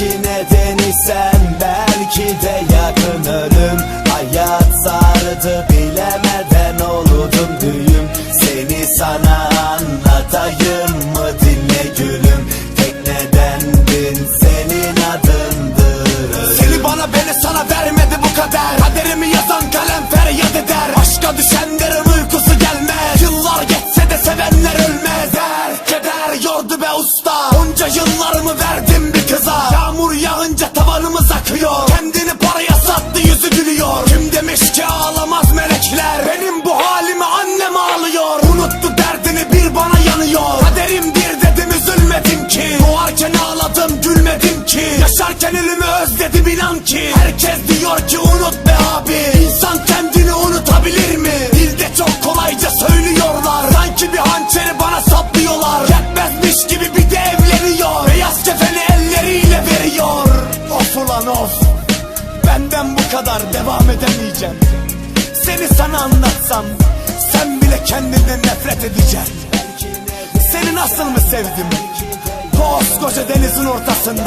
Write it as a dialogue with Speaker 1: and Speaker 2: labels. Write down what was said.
Speaker 1: Belki nedeni sen belki de yakın ölüm Hayat sardı bilemeden oldum düğüm. Seni sana anlatayım mı dinle gülüm. Tek nedendin senin adındır. Ölüm.
Speaker 2: Seni bana beni sana vermedi bu kader. Kaderimi yazan kalem feryat eder. Aşka düşenlerin uykusu gelmez. Yıllar geçse de sevenler ölmez. Der keder yordu be usta. Onca yıllarımı verdi tavanımız akıyor. Kendini paraya sattı yüzü gülüyor. Kim demiş ki ağlamaz melekler? Benim bu halimi annem ağlıyor. Unuttu derdini bir bana yanıyor. Kaderimdir dedim üzülmedim ki. Doğarken ağladım gülmedim ki. Yaşarken ölümü özledim inan ki. Herkes diyor ki unut be abi Ulan of Benden bu kadar devam edemeyeceğim. Seni sana anlatsam Sen bile kendinden nefret edeceksin. Seni nasıl mı sevdim? Koskoca denizin ortasında